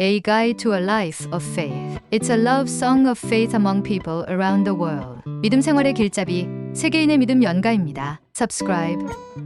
A Guide to a Life of Faith. It's a love song of faith among people around the world. 믿음 생활의 길잡이, 세계인의 믿음 연가입니다. Subscribe,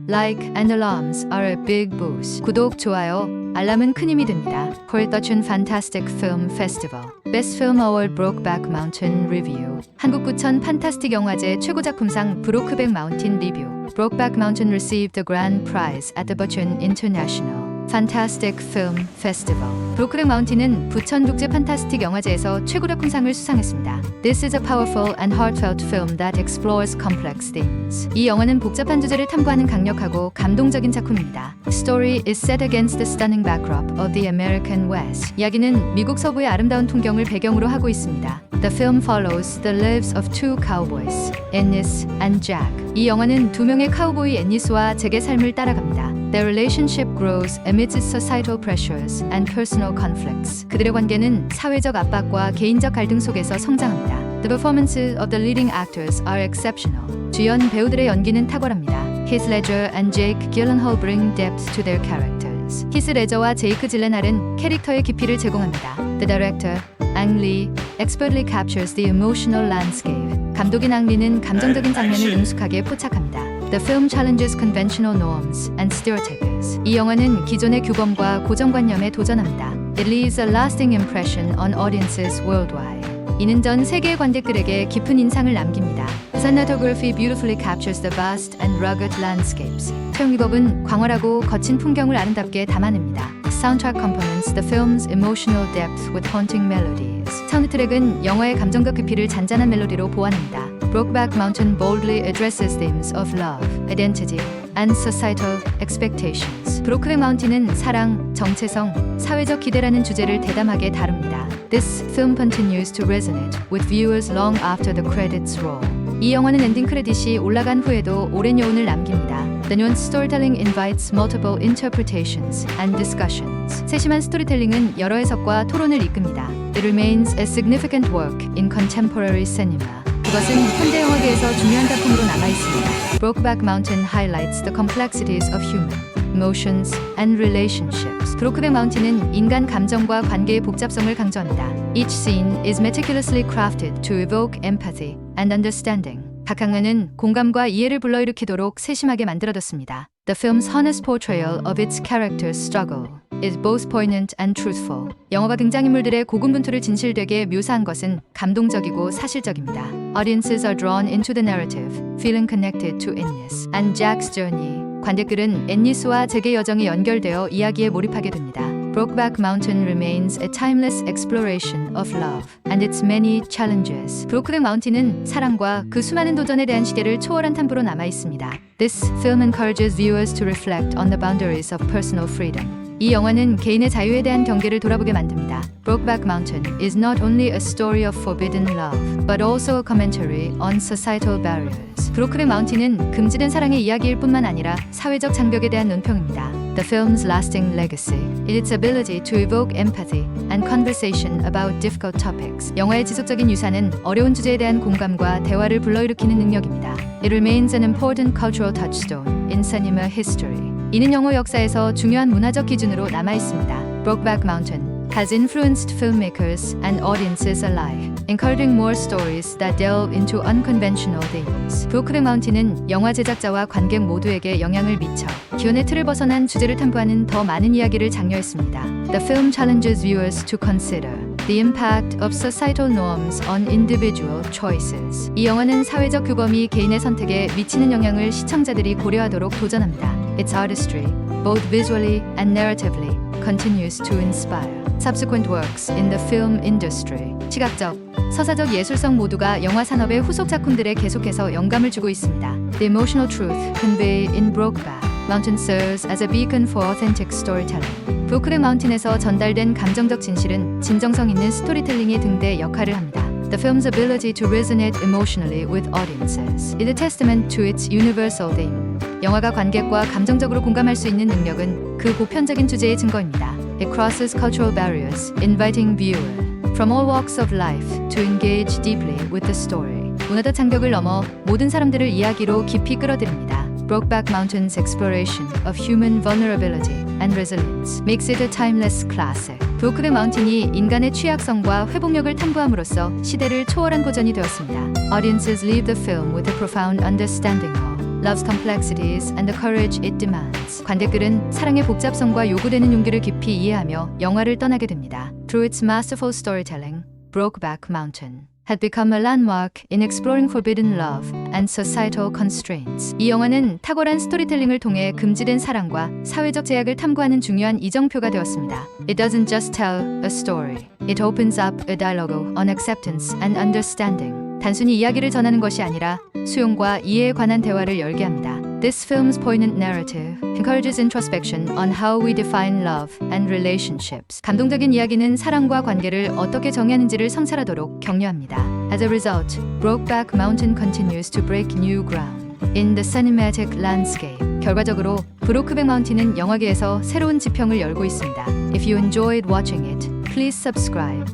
like, and alarms are a big boost. 구독, 좋아요, 알람은 큰 힘이 됩니다. 콜더춘 Fantastic Film Festival. Best Film Award Brokeback Mountain Review. 한국구천 판타스틱 영화제 최고 작품상 브로크백 마운틴 리뷰. Brokeback Mountain received the grand prize at the Bucheon International. Fantastic Film Festival. 브로크백 마운틴은 부천 국제 판타스틱 영화제에서 최고작품상을 수상했습니다. This is a powerful and heartfelt film that explores complex themes. 이 영화는 복잡한 주제를 탐구하는 강력하고 감동적인 작품입니다. Story is set against the stunning backdrop of the American West. 이야기는 미국 서부의 아름다운 풍경을 배경으로 하고 있습니다. The film follows the lives of two cowboys, Ennis and Jack. 이 영화는 두 명의 카우보이 ennis와 잭의 삶을 따라갑니다. Their relationship grows amidst societal pressures and personal conflicts. 그들의 관계는 사회적 압박과 개인적 갈등 속에서 성장합니다. The performances of the leading actors are exceptional. 주연 배우들의 연기는 탁월합니다. Heath Ledger and Jake Gyllenhaal bring depth to their characters. 히스 레저와 제이크 질레날은 캐릭터의 깊이를 제공합니다. The director, Ang Lee, expertly captures the emotional landscape. 감독인 앙 리는 감정적인 장면을 능숙하게 포착합니다. The film challenges conventional norms and stereotypes. 이 영화는 기존의 규범과 고정관념에 도전합니다. It leaves a lasting impression on audiences worldwide. 이는 전 세계 관객들에게 깊은 인상을 남깁니다. Cinematography beautifully captures the vast and rugged landscapes. 표현기법은 광활하고 거친 풍경을 아름답게 담아냅니다. Soundtrack complements the film's emotional depth with haunting melodies. 사운드 트랙은 영화의 감정적 깊이를 잔잔한 멜로디로 보완합니다. Brokeback Mountain boldly addresses themes of love, identity, and societal expectations. 브로크백 마운틴은 사랑, 정체성, 사회적 기대라는 주제를 대담하게 다룹니다. This film continues to resonate with viewers long after the credits roll. 이 영화는 엔딩 크레딧이 올라간 후에도 오랜 여운을 남깁니다. The nuanced storytelling invites multiple interpretations and discussions. 세심한 스토리텔링은 여러 해석과 토론을 이끕니다. It remains a significant work in contemporary cinema. 그것은 현대 영화계에서 중요한 작품으로 남아 있습니다. Brokeback Mountain highlights the complexities of human emotions and relationships. 브로크백 마운틴은 인간 감정과 관계의 복잡성을 강조합니다. Each scene is meticulously crafted to evoke empathy and understanding. 각 장면은 공감과 이해를 불러일으키도록 세심하게 만들어졌습니다. The film's honest portrayal of its characters' struggle is both poignant and truthful. 영화가 등장인물들의 고군분투를 진실되게 묘사한 것은 감동적이고 사실적입니다. Audiences are drawn into the narrative, feeling connected to Ennis and Jack's journey. 관객들은 앤니스와 잭의 여정이 연결되어 이야기에 몰입하게 됩니다. Brokeback Mountain remains a timeless exploration of love and its many challenges. 브로크백 마운틴은 사랑과 그 수많은 도전에 대한 시대를 초월한 탐구로 남아 있습니다. This film encourages viewers to reflect on the boundaries of personal freedom. 이 영화는 개인의 자유에 대한 경계를 돌아보게 만듭니다. Brokeback Mountain is not only a story of forbidden love, but also a commentary on societal barriers. 브로크백 마운틴은 금지된 사랑의 이야기일 뿐만 아니라 사회적 장벽에 대한 논평입니다. The film's lasting legacy its ability to evoke empathy and conversation about difficult topics. 영화의 지속적인 유산은 어려운 주제에 대한 공감과 대화를 불러일으키는 능력입니다. It remains an important cultural touchstone in cinema history. 이는 영화 역사에서 중요한 문화적 기준으로 남아 있습니다. Brokeback Mountain has influenced filmmakers and audiences alike, encouraging more stories that delve into unconventional themes. 브로크백 마운틴은 영화 제작자와 관객 모두에게 영향을 미쳐 기존의 틀을 벗어난 주제를 탐구하는 더 많은 이야기를 장려했습니다. The film challenges viewers to consider the impact of societal norms on individual choices. 이 영화는 사회적 규범이 개인의 선택에 미치는 영향을 시청자들이 고려하도록 도전합니다. Its artistry, both visually and narratively, continues to inspire. Subsequent works in the film industry. 시각적, 서사적 예술성 모두가 영화 산업의 후속 작품들에 계속해서 영감을 주고 있습니다. The emotional truth conveyed in Brokeback Mountain serves as a beacon for authentic storytelling. 브로크백 마운틴에서 전달된 감정적 진실은 진정성 있는 스토리텔링의 등대 역할을 합니다. The film's ability to resonate emotionally with audiences is a testament to its universal theme. 영화가 관객과 감정적으로 공감할 수 있는 능력은 그 보편적인 주제의 증거입니다. It crosses cultural barriers, inviting viewer from all walks of life to engage deeply with the story. 문화적 장벽을 넘어 모든 사람들을 이야기로 깊이 끌어들입니다. Brokeback Mountain's exploration of human vulnerability and resilience makes it a timeless classic. 브로크백 마운틴이 인간의 취약성과 회복력을 탐구함으로써 시대를 초월한 고전이 되었습니다. Audiences leave the film with a profound understanding of love's complexities and the courage it demands. 관객들은 사랑의 복잡성과 요구되는 용기를 깊이 이해하며 영화를 떠나게 됩니다. Through its masterful storytelling, Brokeback Mountain had become a landmark in exploring forbidden love and societal constraints. 이 영화는 탁월한 스토리텔링을 통해 금지된 사랑과 사회적 제약을 탐구하는 중요한 이정표가 되었습니다. It doesn't just tell a story. It opens up a dialogue on acceptance and understanding. 단순히 이야기를 전하는 것이 아니라 수용과 이해에 관한 대화를 열게 합니다. This film's poignant narrative encourages introspection on how we define love and relationships. 감동적인 이야기는 사랑과 관계를 어떻게 정의하는지를 성찰하도록 격려합니다. As a result, Brokeback Mountain continues to break new ground in the cinematic landscape. 결과적으로 브로크백 마운틴은 영화계에서 새로운 지평을 열고 있습니다. If you enjoyed watching it, please subscribe,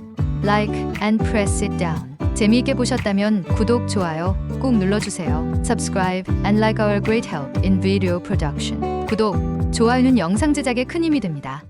like, and press it down. 재미있게 보셨다면 구독, 좋아요 꼭 눌러주세요. Subscribe and like our great help in video production. 구독, 좋아요는 영상 제작에 큰 힘이 됩니다.